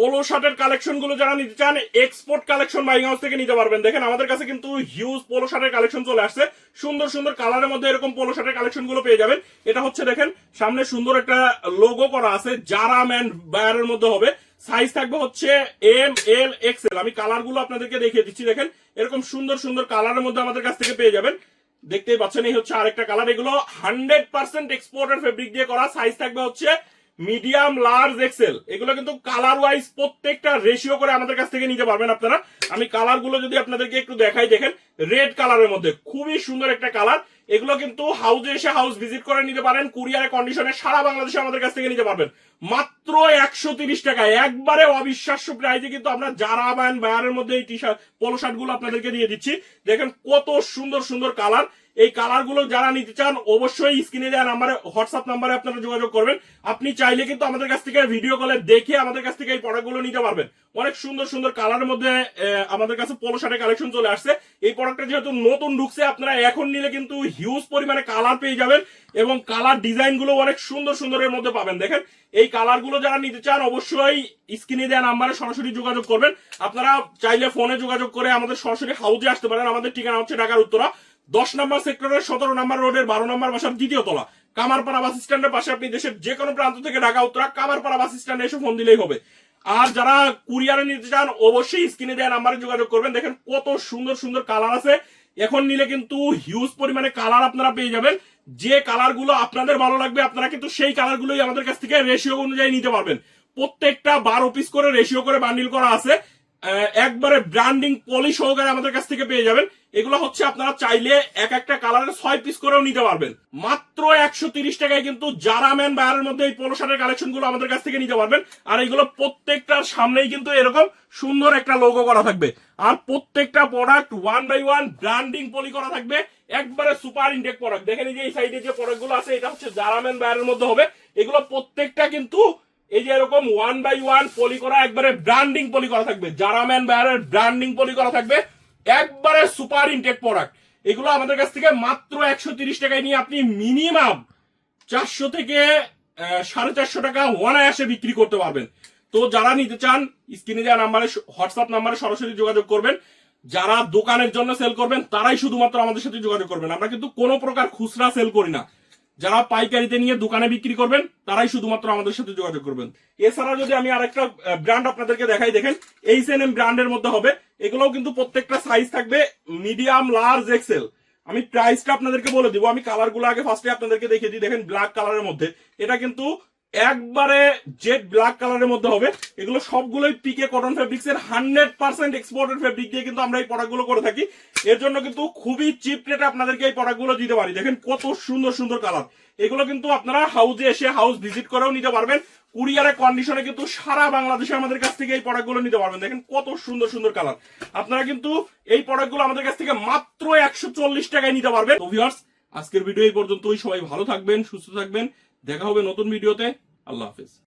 Polo শার্টের কালেকশনগুলো যারা নিতে চান এক্সপোর্ট কালেকশন বাইং হাউস থেকে নিতে পারবেন। দেখেন, আমাদের কাছে কিন্তু হিউজ পোলো শার্টের কালেকশন চলে আসছে। সুন্দর সুন্দর কালারের মধ্যে এরকম পোলো শার্টের কালেকশনগুলো পেয়ে যাবেন। এটা হচ্ছে, দেখেন, সামনে সুন্দর একটা লোগো করা আছে যারা ম্যান বায়ারের মধ্যে হবে। সাইজ থাকবে হচ্ছে এম এল এক্সেল আমি কালারগুলো আপনাদেরকে দেখিয়ে দিচ্ছি, দেখেন, এরকম সুন্দর সুন্দর কালারের মধ্যে আমাদের কাছ থেকে পেয়ে যাবেন। দেখতেই পাচ্ছেন, এই হচ্ছে আরেকটা কালার এগুলো হান্ড্রেড পার্সেন্ট এক্সপোর্টের ফেব্রিক দিয়ে করা। সাইজ থাকবে হচ্ছে মিডিয়াম লার্জ এক্সেল এগুলো কিন্তু কালার ওয়াইজ প্রত্যেকটা রেশিও করে আমাদের কাছ থেকে নিতে পারবেন আপনারা। আমি কালারগুলো যদি আপনাদেরকে একটু দেখাই, দেখেন রেড কালারের মধ্যে খুবই সুন্দর একটা কালার এগুলো কিন্তু হাউসে এসে হাউস ভিজিট করে নিতে পারেন কুরিয়ারের কন্ডিশনে সারা বাংলাদেশে আমাদের কাছ থেকে নিতে পারবেন। মাত্র একশো তিরিশ টাকায়। একবারে অবিশ্বাস্য প্রাইজে কিন্তু আমরা যারা ব্যান বায়ারের মধ্যে এই টি শার্ট পোলো শার্টগুলো আপনাদেরকে দিয়ে দিচ্ছি। দেখেন কত সুন্দর সুন্দর কালার এই কালারগুলো যারা নিতে চান, অবশ্যই স্ক্রিনে দেওয়া নাম্বারে হোয়াটসঅ্যাপ নাম্বারে আপনারা যোগাযোগ করবেন। আপনি চাইলে কিন্তু আমাদের কাছ থেকে ভিডিও কলে দেখে আমাদের কাছ থেকে এই প্রোডাক্টগুলো নিতে পারবেন। অনেক সুন্দর সুন্দর কালারের মধ্যে আমাদের কাছে পোলো শার্টের কালেকশন চলে আসছে। এই প্রোডাক্টটা যেহেতু নতুন ঢুকছে, আপনারা এখন নিলে কিন্তু হিউজ পরিমাণে কালার পেয়ে যাবেন এবং কালার ডিজাইনগুলো অনেক সুন্দর সুন্দরের মধ্যে পাবেন। দেখেন, এই কালারগুলো যারা নিতে চান, অবশ্যই স্ক্রিনে দেওয়া নাম্বারে সরাসরি যোগাযোগ করবেন। আপনারা চাইলে ফোনে যোগাযোগ করে আমাদের সরাসরি হাউজে আসতে পারেন। আমাদের ঠিকানা হচ্ছে ঢাকার উত্তরা। দশ নম্বর সেক্টরের সতেরো নম্বর রোডের বারো নম্বর বাসার দ্বিতীয় তলা। কামারপাড়া বাস স্ট্যান্ডের পাশে আপনি দেশের যে কোনো প্রান্ত থেকে ঢাকা, উত্তরা, কামারপাড়া বাস স্ট্যান্ডে এসে ফোন দিলেই হবে। আর যারা কুরিয়ারে নিতে চান, অবশ্যই স্ক্রিনে দেওয়া নাম্বারে যোগাযোগ করবেন। দেখেন কত সুন্দর সুন্দর কালার আছে। এখন নিলে কিন্তু হিউজ পরিমাণে কালার আপনারা পেয়ে যাবেন। যে কালারগুলো আপনাদের ভালো লাগবে, আপনারা কিন্তু সেই কালার গুলোই আমাদের কাছ থেকে রেশিও অনুযায়ী নিতে পারবেন। প্রত্যেকটা বারো পিস করে রেশিও করে বান্ডিল করা আছে। একবারে ব্র্যান্ডিং পলি সহকারে আমাদের কাছ থেকে পেয়ে যাবেন। এগুলো হচ্ছে আপনারা চাইলে এক একটা কালারের ছয় পিস করেও নিতে পারবেন। মাত্র একশো তিরিশ টাকায় কিন্তু যারা ম্যান বায়ারের মধ্যে এই পোলো শার্টের কালেকশনগুলো আমাদের কাছ থেকে নিতে পারবেন। আর এগুলো প্রত্যেকটার সামনেই কিন্তু এরকম সুন্দর একটা লোগো করা থাকবে। আর প্রত্যেকটা product one by one branding poly করা থাকবে। একবারে সুপার ইনটেক প্রোডাক্ট দেখেন এই যে এই সাইডে যে প্রোডাক্টগুলো আছে, এটা হচ্ছে যারা ম্যান বায়ারের মধ্যে হবে। এগুলো প্রত্যেকটা কিন্তু এই যে এরকম ওয়ান বাই ওয়ান পলি করা, একবারে ব্র্যান্ডিং পলি করা থাকবে। যারা ম্যান বায়ারের ব্র্যান্ডিং পলি করা থাকবে। একবারে সুপার ইনটেক প্রোডাক্ট। এগুলো আমাদের কাছ থেকে মাত্র একশো তিরিশ টাকায় নিয়ে আপনি মিনিমাম চারশো থেকে সাড়ে চারশো টাকা অনায়াসে বিক্রি করতে পারবেন। তো যারা নিতে চান, স্ক্রিনে দেওয়া নাম্বারে হোয়াটসঅ্যাপ নাম্বারে সরাসরি যোগাযোগ করবেন। যারা দোকানের জন্য সেল করবেন, তারাই শুধুমাত্র আমাদের সাথে যোগাযোগ করবেন। আমরা কিন্তু কোনো প্রকার খুচরা সেল করি না। যারা পাইকারিতে নিয়ে দোকানে বিক্রি করবেন, তারাই শুধুমাত্র আমাদের সাথে যোগাযোগ করবেন। এছাড়া যদি আমি আরেকটা ব্র্যান্ড আপনাদেরকে দেখাই, দেখেন এইচ এন এম ব্র্যান্ডের মধ্যে হবে। এগুলোও কিন্তু প্রত্যেকটা সাইজ থাকবে মিডিয়াম লার্জ এক্সেল আমি প্রাইসটা আপনাদেরকে বলে দিব, আমি কালারগুলো আগে ফার্স্টে আপনাদেরকে দেখিয়ে দিই। দেখেন ব্ল্যাক কালারের মধ্যে। এটা কিন্তু একবারে জেড ব্ল্যাক কালারের মধ্যে হবে। এগুলো সবগুলোই পিকে কটন ফেব্রিক্স এর হান্ড্রেড পার্সেন্ট এক্সপোর্টেড ফেব্রিক দিয়ে কিন্তু আমরা এই প্রোডাক্টগুলো করে থাকি। এর জন্য কিন্তু খুবই চিপ রেটে আপনাদেরকে এই প্রোডাক্টগুলো দিতে পারি। দেখেন কত সুন্দর সুন্দর কালার এগুলো কিন্তু আপনারা হাউসে এসে হাউস ভিজিট করেও নিতে পারবেন। কুরিয়ারের কন্ডিশনে কিন্তু সারা বাংলাদেশে আমাদের কাছ থেকে এই প্রোডাক্টগুলো নিতে পারবেন। দেখেন কত সুন্দর সুন্দর কালার আপনারা কিন্তু এই প্রোডাক্টগুলো আমাদের কাছ থেকে মাত্র একশো চল্লিশ টাকায় নিতে পারবেন। আজকের ভিডিও এই পর্যন্তই। সবাই ভালো থাকবেন, সুস্থ থাকবেন। দেখা হবে নতুন ভিডিওতে। আল্লাহ হাফেজ।